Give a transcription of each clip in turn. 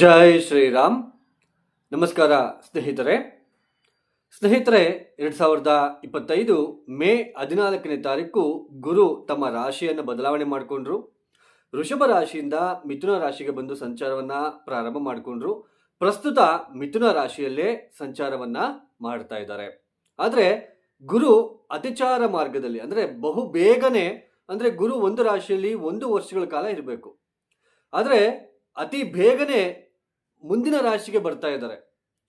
ಜೈ ಶ್ರೀರಾಮ್. ನಮಸ್ಕಾರ ಸ್ನೇಹಿತರೆ. ಸ್ನೇಹಿತರೆ, ಎರಡು ಸಾವಿರದ ಇಪ್ಪತ್ತೈದು ಮೇ ಹದಿನಾಲ್ಕನೇ ತಾರೀಕು ಗುರು ತಮ್ಮ ರಾಶಿಯನ್ನು ಬದಲಾವಣೆ ಮಾಡಿಕೊಂಡ್ರು. ವೃಷಭ ರಾಶಿಯಿಂದ ಮಿಥುನ ರಾಶಿಗೆ ಬಂದು ಸಂಚಾರವನ್ನ ಪ್ರಾರಂಭ ಮಾಡಿಕೊಂಡ್ರು. ಪ್ರಸ್ತುತ ಮಿಥುನ ರಾಶಿಯಲ್ಲೇ ಸಂಚಾರವನ್ನ ಮಾಡ್ತಾ ಇದ್ದಾರೆ. ಆದರೆ ಗುರು ಅತಿಚಾರ ಮಾರ್ಗದಲ್ಲಿ, ಅಂದರೆ ಬಹು ಬೇಗನೆ, ಅಂದರೆ ಗುರು ಒಂದು ರಾಶಿಯಲ್ಲಿ ಒಂದು ವರ್ಷಗಳ ಕಾಲ ಇರಬೇಕು. ಆದರೆ ಅತಿ ಬೇಗನೆ ಮುಂದಿನ ರಾಶಿಗೆ ಬರ್ತಾ ಇದ್ದಾರೆ.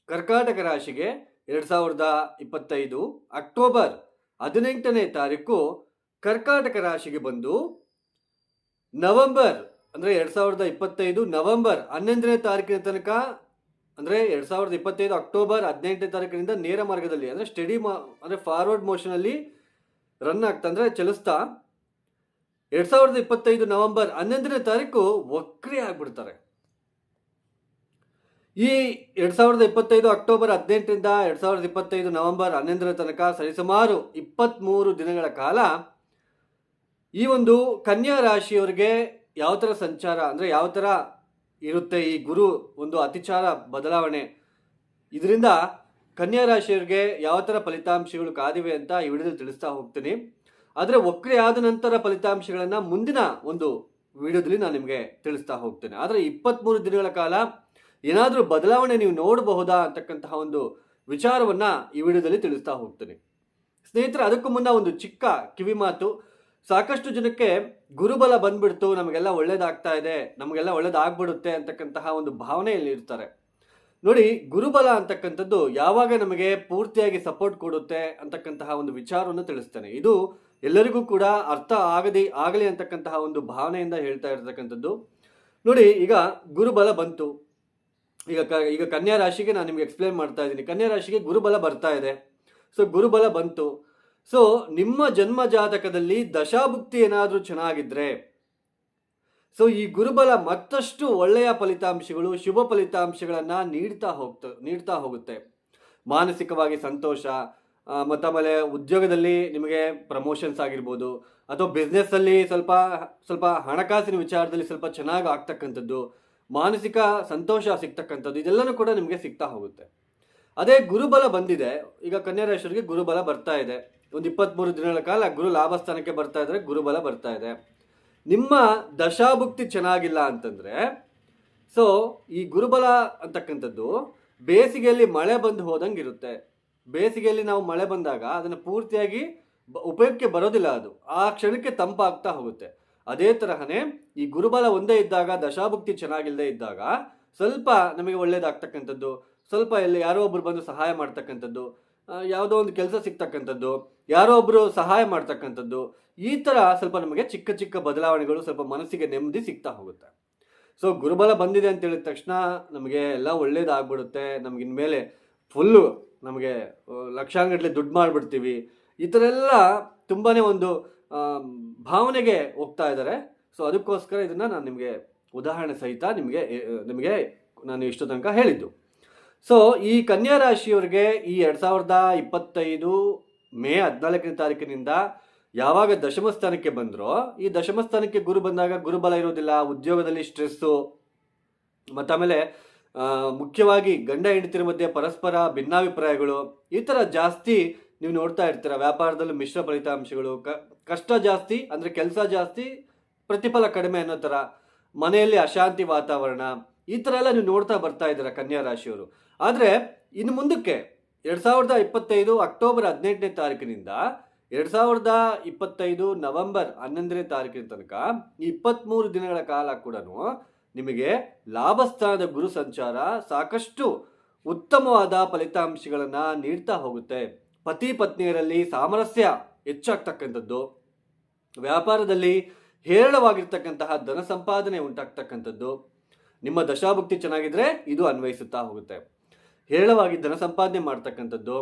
ಕರ್ಕಾಟಕ ರಾಶಿಗೆ ಎರಡು ಸಾವಿರದ ಇಪ್ಪತ್ತೈದು ಅಕ್ಟೋಬರ್ ಹದಿನೆಂಟನೇ ತಾರೀಕು ಕರ್ಕಾಟಕ ರಾಶಿಗೆ ಬಂದು ನವೆಂಬರ್ ಅಂದರೆ ಎರಡು ಸಾವಿರದ ಇಪ್ಪತ್ತೈದು ನವೆಂಬರ್ ಹನ್ನೊಂದನೇ ತಾರೀಕಿನ ತನಕ ಅಂದರೆ ಎರಡು ಸಾವಿರದ ಇಪ್ಪತ್ತೈದು ಅಕ್ಟೋಬರ್ ಹದಿನೆಂಟನೇ ತಾರೀಕಿನಿಂದ ನೇರ ಮಾರ್ಗದಲ್ಲಿ ಅಂದರೆ ಸ್ಟಡಿ ಮಾ ಅಂದರೆ ಫಾರ್ವರ್ಡ್ ಮೋಷನಲ್ಲಿ ರನ್ ಆಗ್ತಾ ಅಂದರೆ ಚಲಿಸ್ತಾ ಎರಡು ಸಾವಿರದ ಇಪ್ಪತ್ತೈದು ನವೆಂಬರ್ ಹನ್ನೊಂದನೇ ತಾರೀಕು ವಕ್ರಿ ಆಗ್ಬಿಡ್ತಾರೆ. ಈ ಎರಡು ಸಾವಿರದ ಇಪ್ಪತ್ತೈದು ಅಕ್ಟೋಬರ್ ಹದಿನೆಂಟರಿಂದ ಎರಡು ಸಾವಿರದ ಇಪ್ಪತ್ತೈದು ನವೆಂಬರ್ ಹನ್ನೊಂದರ ತನಕ ಸರಿಸುಮಾರು ಇಪ್ಪತ್ತ್ಮೂರು ದಿನಗಳ ಕಾಲ ಈ ಒಂದು ಕನ್ಯಾ ರಾಶಿಯವರಿಗೆ ಯಾವ ಥರ ಸಂಚಾರ ಅಂದರೆ ಯಾವ ಥರ ಇರುತ್ತೆ ಈ ಗುರು ಒಂದು ಅತಿಚಾರ ಬದಲಾವಣೆ. ಇದರಿಂದ ಕನ್ಯಾ ರಾಶಿಯವರಿಗೆ ಯಾವ ಥರ ಫಲಿತಾಂಶಗಳು ಕಾದಿವೆ ಅಂತ ಈ ವಿಡಿಯೋದಲ್ಲಿ ತಿಳಿಸ್ತಾ ಹೋಗ್ತೀನಿ. ಆದರೆ ಒಕ್ಕರೆ ಆದ ನಂತರ ಫಲಿತಾಂಶಗಳನ್ನು ಮುಂದಿನ ಒಂದು ವಿಡಿಯೋದಲ್ಲಿ ನಾನು ನಿಮಗೆ ತಿಳಿಸ್ತಾ ಹೋಗ್ತೇನೆ. ಆದರೆ ಇಪ್ಪತ್ತ್ಮೂರು ದಿನಗಳ ಕಾಲ ಏನಾದರೂ ಬದಲಾವಣೆ ನೀವು ನೋಡಬಹುದಾ ಅಂತಕ್ಕಂತಹ ಒಂದು ವಿಚಾರವನ್ನ ಈ ವಿಡಿಯೋದಲ್ಲಿ ತಿಳಿಸ್ತಾ ಹೋಗ್ತೀನಿ. ಸ್ನೇಹಿತರೆ, ಅದಕ್ಕೂ ಮುನ್ನ ಒಂದು ಚಿಕ್ಕ ಕಿವಿ ಮಾತು. ಸಾಕಷ್ಟು ಜನಕ್ಕೆ ಗುರುಬಲ ಬಂದ್ಬಿಡ್ತು, ನಮಗೆಲ್ಲ ಒಳ್ಳೇದಾಗ್ತಾ ಇದೆ, ನಮಗೆಲ್ಲ ಒಳ್ಳೇದಾಗ್ಬಿಡುತ್ತೆ ಅಂತಕ್ಕಂತಹ ಒಂದು ಭಾವನೆಯಲ್ಲಿ ಇರ್ತಾರೆ. ನೋಡಿ, ಗುರುಬಲ ಅಂತಕ್ಕಂಥದ್ದು ಯಾವಾಗ ನಮಗೆ ಪೂರ್ತಿಯಾಗಿ ಸಪೋರ್ಟ್ ಕೊಡುತ್ತೆ ಅಂತಕ್ಕಂತಹ ಒಂದು ವಿಚಾರವನ್ನು ತಿಳಿಸ್ತೇನೆ. ಇದು ಎಲ್ಲರಿಗೂ ಕೂಡ ಅರ್ಥ ಆಗದಿ, ಆಗಲಿ ಅಂತಕ್ಕಂತಹ ಒಂದು ಭಾವನೆಯಿಂದ ಹೇಳ್ತಾ ಇರತಕ್ಕಂಥದ್ದು. ನೋಡಿ, ಈಗ ಗುರುಬಲ ಬಂತು. ಈಗ ಕ, ಈಗ ಕನ್ಯಾ ರಾಶಿಗೆ ನಾನು ನಿಮ್ಗೆ ಎಕ್ಸ್ಪ್ಲೇನ್ ಮಾಡ್ತಾ ಇದ್ದೀನಿ. ಕನ್ಯಾ ರಾಶಿಗೆ ಗುರುಬಲ ಬರ್ತಾ ಇದೆ. ಸೊ ಗುರುಬಲ ಬಂತು. ಸೊ ನಿಮ್ಮ ಜನ್ಮ ಜಾತಕದಲ್ಲಿ ದಶಾಭುಕ್ತಿ ಏನಾದರೂ ಚೆನ್ನಾಗಿದ್ರೆ ಸೊ ಈ ಗುರುಬಲ ಮತ್ತಷ್ಟು ಒಳ್ಳೆಯ ಫಲಿತಾಂಶಗಳು, ಶುಭ ಫಲಿತಾಂಶಗಳನ್ನು ನೀಡ್ತಾ ಹೋಗ್ತ, ನೀಡ್ತಾ ಹೋಗುತ್ತೆ. ಮಾನಸಿಕವಾಗಿ ಸಂತೋಷ ಮತ್ತಾಮೇಲೆ ಉದ್ಯೋಗದಲ್ಲಿ ನಿಮಗೆ ಪ್ರಮೋಷನ್ಸ್ ಆಗಿರ್ಬೋದು, ಅಥವಾ ಬಿಸ್ನೆಸ್ಸಲ್ಲಿ ಸ್ವಲ್ಪ ಸ್ವಲ್ಪ ಹಣಕಾಸಿನ ವಿಚಾರದಲ್ಲಿ ಸ್ವಲ್ಪ ಚೆನ್ನಾಗಿ ಆಗ್ತಕ್ಕಂಥದ್ದು ಮಾನಸಿಕ ಸಂತೋಷ ಸಿಗ್ತಕ್ಕಂಥದ್ದು, ಇದೆಲ್ಲನೂ ಕೂಡ ನಿಮಗೆ ಸಿಗ್ತಾ ಹೋಗುತ್ತೆ. ಅದೇ ಗುರುಬಲ ಬಂದಿದೆ. ಈಗ ಕನ್ಯಾ ರಾಶಿಯವರಿಗೆ ಗುರುಬಲ ಬರ್ತಾ ಇದೆ. ಒಂದು ಇಪ್ಪತ್ತ್ಮೂರು ದಿನಗಳ ಕಾಲ ಗುರು ಲಾಭಸ್ಥಾನಕ್ಕೆ ಬರ್ತಾ ಇದ್ರೆ ಗುರುಬಲ ಬರ್ತಾ ಇದೆ. ನಿಮ್ಮ ದಶಾಭುಕ್ತಿ ಚೆನ್ನಾಗಿಲ್ಲ ಅಂತಂದರೆ, ಸೊ ಈ ಗುರುಬಲ ಅಂತಕ್ಕಂಥದ್ದು ಬೇಸಿಗೆಯಲ್ಲಿ ಮಳೆ ಬಂದು ಹೋದಂಗೆ ಇರುತ್ತೆ. ಬೇಸಿಗೆಯಲ್ಲಿ ನಾವು ಮಳೆ ಬಂದಾಗ ಅದನ್ನು ಪೂರ್ತಿಯಾಗಿ ಉಪಯೋಗಕ್ಕೆ ಬರೋದಿಲ್ಲ ಅದು. ಆ ಕ್ಷಣಕ್ಕೆ ತಂಪಾಗ್ತಾ ಹೋಗುತ್ತೆ. ಅದೇ ತರಹನೇ ಈ ಗುರುಬಲ ಒಂದೇ ಇದ್ದಾಗ, ದಶಾಭುಕ್ತಿ ಚೆನ್ನಾಗಿಲ್ಲದೆ ಇದ್ದಾಗ ಸ್ವಲ್ಪ ನಮಗೆ ಒಳ್ಳೇದಾಗ್ತಕ್ಕಂಥದ್ದು, ಸ್ವಲ್ಪ ಎಲ್ಲಿ ಯಾರೋ ಒಬ್ರು ಬಂದು ಸಹಾಯ ಮಾಡ್ತಕ್ಕಂಥದ್ದು ಯಾವುದೋ ಒಂದು ಕೆಲಸ ಸಿಗ್ತಕ್ಕಂಥದ್ದು, ಯಾರೋ ಒಬ್ರು ಸಹಾಯ ಮಾಡ್ತಕ್ಕಂಥದ್ದು, ಈ ಥರ ಸ್ವಲ್ಪ ನಮಗೆ ಚಿಕ್ಕ ಚಿಕ್ಕ ಬದಲಾವಣೆಗಳು ಸ್ವಲ್ಪ ಮನಸ್ಸಿಗೆ ನೆಮ್ಮದಿ ಸಿಗ್ತಾ ಹೋಗುತ್ತೆ. ಸೊ ಗುರುಬಲ ಬಂದಿದೆ ಅಂತ ಹೇಳಿದ ತಕ್ಷಣ ನಮಗೆ ಎಲ್ಲ ಒಳ್ಳೇದಾಗ್ಬಿಡುತ್ತೆ, ನಮ್ಗೆ ಇನ್ಮೇಲೆ ಫುಲ್ಲು ನಮಗೆ ಲಕ್ಷಾಂಗಟ್ಲೆ ದುಡ್ಡು ಮಾಡಿಬಿಡ್ತೀವಿ. ಈ ಥರ ಎಲ್ಲ ತುಂಬಾ ಒಂದು ಭಾವನೆಗೆ ಹೋಗ್ತಾ ಇದ್ದಾರೆ. ಸೊ ಅದಕ್ಕೋಸ್ಕರ ಇದನ್ನು ನಾನು ನಿಮಗೆ ಉದಾಹರಣೆ ಸಹಿತ ನಿಮಗೆ ನಿಮಗೆ ನಾನು ಇಷ್ಟು ತನಕ ಹೇಳಿದ್ದು. ಸೊ ಈ ಕನ್ಯಾ ರಾಶಿಯವರಿಗೆ ಈ ಎರಡು ಸಾವಿರದ ಇಪ್ಪತ್ತೈದು ಮೇ ಹದಿನಾಲ್ಕನೇ ತಾರೀಕಿನಿಂದ ಯಾವಾಗ ದಶಮ ಸ್ಥಾನಕ್ಕೆ ಬಂದರೋ, ಈ ದಶಮ ಸ್ಥಾನಕ್ಕೆ ಗುರು ಬಂದಾಗ ಗುರುಬಲ ಇರೋದಿಲ್ಲ ಉದ್ಯೋಗದಲ್ಲಿ ಸ್ಟ್ರೆಸ್ಸು, ಮತ್ತು ಆಮೇಲೆ ಮುಖ್ಯವಾಗಿ ಗಂಡ ಹೆಂಡತಿರ ಮಧ್ಯೆ ಪರಸ್ಪರ ಭಿನ್ನಾಭಿಪ್ರಾಯಗಳು, ಈ ಥರ ಜಾಸ್ತಿ ನೀವು ನೋಡ್ತಾ ಇರ್ತೀರ, ವ್ಯಾಪಾರದಲ್ಲಿ ಮಿಶ್ರ ಫಲಿತಾಂಶಗಳು. ಕಷ್ಟ ಜಾಸ್ತಿ ಅಂದರೆ ಕೆಲಸ ಜಾಸ್ತಿ, ಪ್ರತಿಫಲ ಕಡಿಮೆ ಅನ್ನೋ ಥರ ಮನೆಯಲ್ಲಿ ಅಶಾಂತಿ ವಾತಾವರಣ, ಈ ಥರ ಎಲ್ಲ ನೀವು ನೋಡ್ತಾ ಬರ್ತಾ ಇದ್ದೀರ ಕನ್ಯಾ ರಾಶಿಯವರು. ಆದರೆ ಇನ್ನು ಮುಂದಕ್ಕೆ ಎರಡು ಸಾವಿರದ ಇಪ್ಪತ್ತೈದು ಅಕ್ಟೋಬರ್ ಹದಿನೆಂಟನೇ ತಾರೀಕಿನಿಂದ ಎರಡು ಸಾವಿರದ ಇಪ್ಪತ್ತೈದು ನವೆಂಬರ್ ಹನ್ನೊಂದನೇ ತಾರೀಕಿನ ತನಕ ಈ ಇಪ್ಪತ್ತ್ಮೂರು ದಿನಗಳ ಕಾಲ ಕೂಡ ನಿಮಗೆ ಲಾಭಸ್ಥಾನದ ಗುರು ಸಂಚಾರ ಸಾಕಷ್ಟು ಉತ್ತಮವಾದ ಫಲಿತಾಂಶಗಳನ್ನು ನೀಡ್ತಾ ಹೋಗುತ್ತೆ. ಪತಿ ಪತ್ನಿಯರಲ್ಲಿ ಸಾಮರಸ್ಯ ಹೆಚ್ಚಾಗ್ತಕ್ಕಂಥದ್ದು, ವ್ಯಾಪಾರದಲ್ಲಿ ಹೇರಳವಾಗಿರ್ತಕ್ಕಂತಹ ಧನ ಸಂಪಾದನೆ ಉಂಟಾಗ್ತಕ್ಕಂಥದ್ದು, ನಿಮ್ಮ ದಶಾಭುಕ್ತಿ ಚೆನ್ನಾಗಿದ್ರೆ ಇದು ಅನ್ವಯಿಸುತ್ತಾ ಹೋಗುತ್ತೆ. ಹೇರಳವಾಗಿ ಧನ ಸಂಪಾದನೆ ಮಾಡ್ತಕ್ಕಂಥದ್ದು,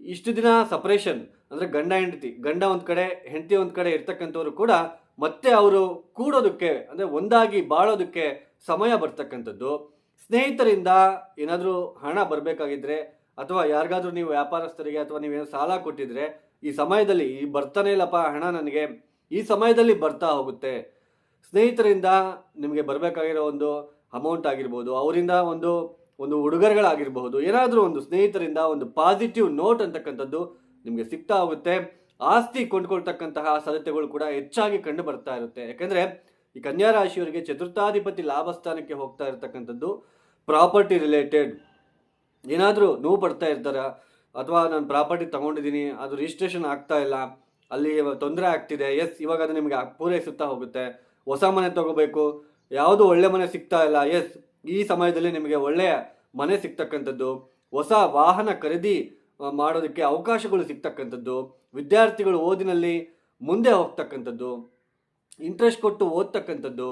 ಇಷ್ಟು ದಿನ ಸಪರೇಷನ್ ಅಂದರೆ ಗಂಡ ಹೆಂಡತಿ, ಗಂಡ ಒಂದು ಕಡೆ, ಹೆಂಡತಿ ಒಂದು ಕಡೆ ಇರ್ತಕ್ಕಂಥವ್ರು ಕೂಡ ಮತ್ತೆ ಅವರು ಕೂಡೋದಕ್ಕೆ, ಅಂದರೆ ಒಂದಾಗಿ ಬಾಳೋದಕ್ಕೆ ಸಮಯ ಬರ್ತಕ್ಕಂಥದ್ದು. ಸ್ನೇಹಿತರಿಂದ ಏನಾದರೂ ಹಣ ಬರಬೇಕಾಗಿದ್ರೆ ಅಥವಾ ಯಾರಿಗಾದ್ರೂ ನೀವು ವ್ಯಾಪಾರಸ್ಥರಿಗೆ ಅಥವಾ ನೀವೇನು ಸಾಲ ಕೊಟ್ಟಿದ್ರೆ, ಈ ಸಮಯದಲ್ಲಿ ಈ ಬರ್ತಾನೆ ಇಲ್ಲಪ್ಪ ಹಣ ನನಗೆ ಈ ಸಮಯದಲ್ಲಿ ಬರ್ತಾ ಹೋಗುತ್ತೆ. ಸ್ನೇಹಿತರಿಂದ ನಿಮಗೆ ಬರಬೇಕಾಗಿರೋ ಒಂದು ಅಮೌಂಟ್ ಆಗಿರ್ಬೋದು, ಅವರಿಂದ ಒಂದು ಒಂದು ಉಡುಗೊರೆಗಳಾಗಿರಬಹುದು, ಏನಾದರೂ ಒಂದು ಸ್ನೇಹಿತರಿಂದ ಒಂದು ಪಾಸಿಟಿವ್ ನೋಟ್ ಅಂತಕ್ಕಂಥದ್ದು ನಿಮಗೆ ಸಿಗ್ತಾ ಹೋಗುತ್ತೆ. ಆಸ್ತಿ ಕೊಂಡ್ಕೊಳ್ತಕ್ಕಂತಹ ಸಾಧ್ಯತೆಗಳು ಕೂಡ ಹೆಚ್ಚಾಗಿ ಕಂಡು ಬರ್ತಾ ಇರುತ್ತೆ. ಯಾಕಂದ್ರೆ ಈ ಕನ್ಯಾ ರಾಶಿಯವರಿಗೆ ಚತುರ್ಥಾಧಿಪತಿ ಲಾಭ ಸ್ಥಾನಕ್ಕೆ ಹೋಗ್ತಾ ಇರತಕ್ಕಂಥದ್ದು ಪ್ರಾಪರ್ಟಿ ರಿಲೇಟೆಡ್ ಏನಾದರೂ ನೋವು ಪಡ್ತಾ ಇರ್ತಾರೆ? ಅಥವಾ ನಾನು ಪ್ರಾಪರ್ಟಿ ತಗೊಂಡಿದ್ದೀನಿ, ಅದು ರಿಜಿಸ್ಟ್ರೇಷನ್ ಆಗ್ತಾ ಇಲ್ಲ, ಅಲ್ಲಿ ತೊಂದರೆ ಆಗ್ತಿದೆ ಎಸ್ ಇವಾಗ ಅದು ನಿಮಗೆ ಪೂರೈಸುತ್ತಾ ಹೋಗುತ್ತೆ, ಹೊಸ ಮನೆ ತಗೋಬೇಕು, ಯಾವುದು ಒಳ್ಳೆ ಮನೆ ಸಿಗ್ತಾ ಇಲ್ಲ ಎಸ್ ಈ ಸಮಯದಲ್ಲಿ ನಿಮಗೆ ಒಳ್ಳೆಯ ಮನೆ ಸಿಗ್ತಕ್ಕಂಥದ್ದು, ಹೊಸ ವಾಹನ ಖರೀದಿ ಮಾಡೋದಕ್ಕೆ ಅವಕಾಶಗಳು ಸಿಗ್ತಕ್ಕಂಥದ್ದು, ವಿದ್ಯಾರ್ಥಿಗಳು ಓದಿನಲ್ಲಿ ಮುಂದೆ ಹೋಗ್ತಕ್ಕಂಥದ್ದು ಇಂಟ್ರೆಸ್ಟ್ ಕೊಟ್ಟು ಓದ್ತಕ್ಕಂಥದ್ದು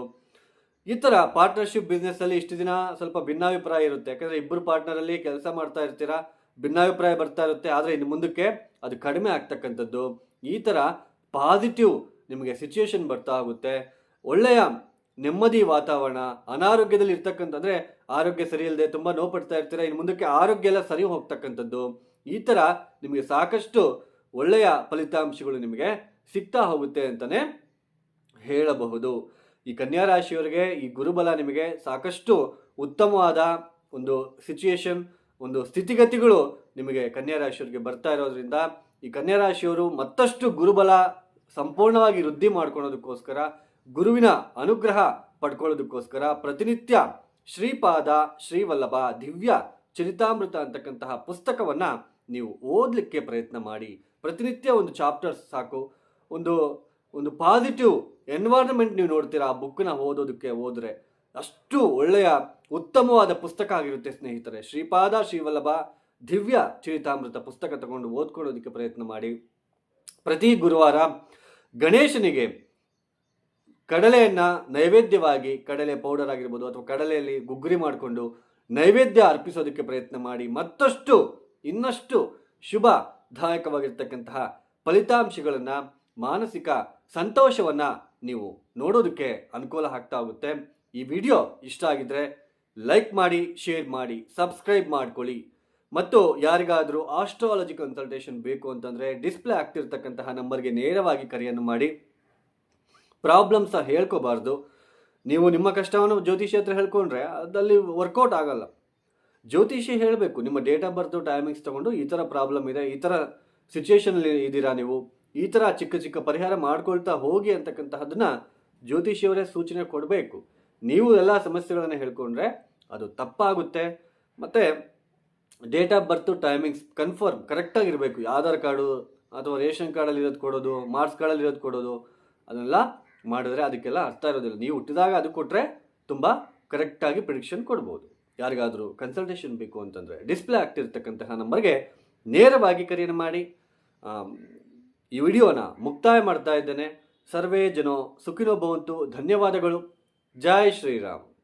ಈ ಥರ ಪಾರ್ಟ್ನರ್ಶಿಪ್ ಬಿಸ್ನೆಸ್ಸಲ್ಲಿ ಇಷ್ಟು ದಿನ ಸ್ವಲ್ಪ ಭಿನ್ನಾಭಿಪ್ರಾಯ ಇರುತ್ತೆ. ಯಾಕಂದರೆ ಇಬ್ಬರು ಪಾರ್ಟ್ನರಲ್ಲಿ ಕೆಲಸ ಮಾಡ್ತಾ ಇರ್ತೀರಾ, ಭಿನ್ನಾಭಿಪ್ರಾಯ ಬರ್ತಾ ಇರುತ್ತೆ. ಆದರೆ ಇನ್ನು ಮುಂದಕ್ಕೆ ಅದು ಕಡಿಮೆ ಆಗ್ತಕ್ಕಂಥದ್ದು. ಈ ಥರ ಪಾಸಿಟಿವ್ ನಿಮಗೆ ಸಿಚುಯೇಷನ್ ಬರ್ತಾ ಹೋಗುತ್ತೆ. ಒಳ್ಳೆಯ ನೆಮ್ಮದಿ ವಾತಾವರಣ, ಅನಾರೋಗ್ಯದಲ್ಲಿ ಇರ್ತಕ್ಕಂಥಂದರೆ ಆರೋಗ್ಯ ಸರಿ ಇಲ್ಲದೆ ತುಂಬ ನೋವು ಪಡ್ತಾ ಇರ್ತೀರ, ಇನ್ನು ಮುಂದಕ್ಕೆ ಆರೋಗ್ಯ ಎಲ್ಲ ಸರಿ ಹೋಗ್ತಕ್ಕಂಥದ್ದು. ಈ ಥರ ನಿಮಗೆ ಸಾಕಷ್ಟು ಒಳ್ಳೆಯ ಫಲಿತಾಂಶಗಳು ನಿಮಗೆ ಸಿಗ್ತಾ ಹೋಗುತ್ತೆ ಅಂತಲೇ ಹೇಳಬಹುದು. ಈ ಕನ್ಯಾ ರಾಶಿಯವರಿಗೆ, ಈ ಗುರುಬಲ ನಿಮಗೆ ಸಾಕಷ್ಟು ಉತ್ತಮವಾದ ಒಂದು ಸಿಚುಯೇಷನ್ ಒಂದು ಸ್ಥಿತಿಗತಿಗಳು ನಿಮಗೆ ಕನ್ಯಾ ರಾಶಿಯವರಿಗೆ ಬರ್ತಾ ಇರೋದ್ರಿಂದ, ಈ ಕನ್ಯಾ ರಾಶಿಯವರು ಮತ್ತಷ್ಟು ಗುರುಬಲ ಸಂಪೂರ್ಣವಾಗಿ ವೃದ್ಧಿ ಮಾಡ್ಕೊಳ್ಳೋದಕ್ಕೋಸ್ಕರ, ಗುರುವಿನ ಅನುಗ್ರಹ ಪಡ್ಕೊಳ್ಳೋದಕ್ಕೋಸ್ಕರ ಪ್ರತಿನಿತ್ಯ ಶ್ರೀಪಾದ ಶ್ರೀವಲ್ಲಭ ದಿವ್ಯ ಚರಿತಾಮೃತ ಅಂತಕ್ಕಂತಹ ಪುಸ್ತಕವನ್ನು ನೀವು ಓದಲಿಕ್ಕೆ ಪ್ರಯತ್ನ ಮಾಡಿ. ಪ್ರತಿನಿತ್ಯ ಒಂದು ಚಾಪ್ಟರ್ಸ್ ಸಾಕು. ಒಂದು ಒಂದು ಪಾಸಿಟಿವ್ ಎನ್ವೈರನ್ಮೆಂಟ್ ನೀವು ನೋಡ್ತೀರಾ? ಆ ಬುಕ್ನ ಓದೋದಕ್ಕೆ ಹೋದರೆ ಅಷ್ಟು ಒಳ್ಳೆಯ ಉತ್ತಮವಾದ ಪುಸ್ತಕ ಆಗಿರುತ್ತೆ ಸ್ನೇಹಿತರೆ. ಶ್ರೀಪಾದ ಶ್ರೀವಲ್ಲಭ ದಿವ್ಯ ಚರಿತಾಮೃತ ಪುಸ್ತಕ ತಗೊಂಡು ಓದ್ಕೊಳ್ಳೋದಕ್ಕೆ ಪ್ರಯತ್ನ ಮಾಡಿ. ಪ್ರತಿ ಗುರುವಾರ ಗಣೇಶನಿಗೆ ಕಡಲೆಯನ್ನು ನೈವೇದ್ಯವಾಗಿ, ಕಡಲೆ ಪೌಡರ್ ಆಗಿರ್ಬೋದು ಅಥವಾ ಕಡಲೆಯಲ್ಲಿ ಗುಗ್ಗುರಿ ಮಾಡಿಕೊಂಡು ನೈವೇದ್ಯ ಅರ್ಪಿಸೋದಕ್ಕೆ ಪ್ರಯತ್ನ ಮಾಡಿ. ಮತ್ತಷ್ಟು, ಇನ್ನಷ್ಟು ಶುಭದಾಯಕವಾಗಿರ್ತಕ್ಕಂತಹ ಫಲಿತಾಂಶಗಳನ್ನು ಮಾನಸಿಕ ಸಂತೋಷವನ್ನ ನೀವು ನೋಡೋದಕ್ಕೆ ಅನುಕೂಲ ಆಗ್ತಾ ಹೋಗುತ್ತೆ. ಈ ವಿಡಿಯೋ ಇಷ್ಟ ಆಗಿದ್ರೆ ಲೈಕ್ ಮಾಡಿ, ಶೇರ್ ಮಾಡಿ, ಸಬ್ಸ್ಕ್ರೈಬ್ ಮಾಡ್ಕೊಳ್ಳಿ. ಮತ್ತು ಯಾರಿಗಾದರೂ ಆಸ್ಟ್ರಾಲಜಿ ಕನ್ಸಲ್ಟೇಷನ್ ಬೇಕು ಅಂತಂದರೆ ಡಿಸ್ಪ್ಲೇ ಆಗ್ತಿರ್ತಕ್ಕಂತಹ ನಂಬರ್ಗೆ ನೇರವಾಗಿ ಕರೆಯನ್ನು ಮಾಡಿ. ಪ್ರಾಬ್ಲಮ್ಸ ಹೇಳ್ಕೋಬಾರ್ದು. ನೀವು ನಿಮ್ಮ ಕಷ್ಟವನ್ನು ಜ್ಯೋತಿಷಿ ಹತ್ರ ಹೇಳ್ಕೊಂಡ್ರೆ ಅದಲ್ಲಿ ವರ್ಕೌಟ್ ಆಗಲ್ಲ. ಜ್ಯೋತಿಷಿ ಹೇಳಬೇಕು, ನಿಮ್ಮ ಡೇಟ್ ಆಫ್ ಬರ್ತು ಟೈಮಿಂಗ್ಸ್ ತೊಗೊಂಡು ಈ ಥರ ಪ್ರಾಬ್ಲಮ್ ಇದೆ, ಈ ಥರ ಸಿಚುಯೇಷನಲ್ಲಿ ಇದ್ದೀರಾ ನೀವು? ಈ ಥರ ಚಿಕ್ಕ ಚಿಕ್ಕ ಪರಿಹಾರ ಮಾಡ್ಕೊಳ್ತಾ ಹೋಗಿ ಅಂತಕ್ಕಂತಹದನ್ನ ಜ್ಯೋತಿಷಿಯವರೇ ಸೂಚನೆ ಕೊಡಬೇಕು. ನೀವು ಎಲ್ಲ ಸಮಸ್ಯೆಗಳನ್ನು ಹೇಳ್ಕೊಂಡ್ರೆ ಅದು ತಪ್ಪಾಗುತ್ತೆ. ಮತ್ತು date of birth, timings confirm ಕರೆಕ್ಟಾಗಿರಬೇಕು Aadhaar card ಅಥವಾ ರೇಷನ್ ಕಾರ್ಡಲ್ಲಿ ಇರೋದು ಕೊಡೋದು, ಮಾರ್ಕ್ಸ್ ಕಾರ್ಡಲ್ಲಿ ಇರೋದು ಕೊಡೋದು, ಅದನ್ನೆಲ್ಲ ಮಾಡಿದ್ರೆ ಅದಕ್ಕೆಲ್ಲ ಅರ್ಥ ಇರೋದಿಲ್ಲ. ನೀವು ಹುಟ್ಟಿದಾಗ ಅದು ಕೊಟ್ಟರೆ ತುಂಬ ಕರೆಕ್ಟಾಗಿ ಪ್ರಿಡಿಕ್ಷನ್ ಕೊಡ್ಬೋದು. ಯಾರಿಗಾದರೂ ಕನ್ಸಲ್ಟೇಷನ್ ಬೇಕು ಅಂತಂದರೆ ಡಿಸ್ಪ್ಲೇ ಆಗ್ತಿರ್ತಕ್ಕಂತಹ ನಂಬರ್ಗೆ ನೇರವಾಗಿ ಕರೆಯನ್ನು ಮಾಡಿ. ಈ ವಿಡಿಯೋನ ಮುಕ್ತಾಯ ಮಾಡ್ತಾ ಇದ್ದೇನೆ. ಸರ್ವೇ ಜನೋ ಸುಖಿನೋ ಭವಂತು. ಧನ್ಯವಾದಗಳು. ಜೈ ಶ್ರೀರಾಮ್.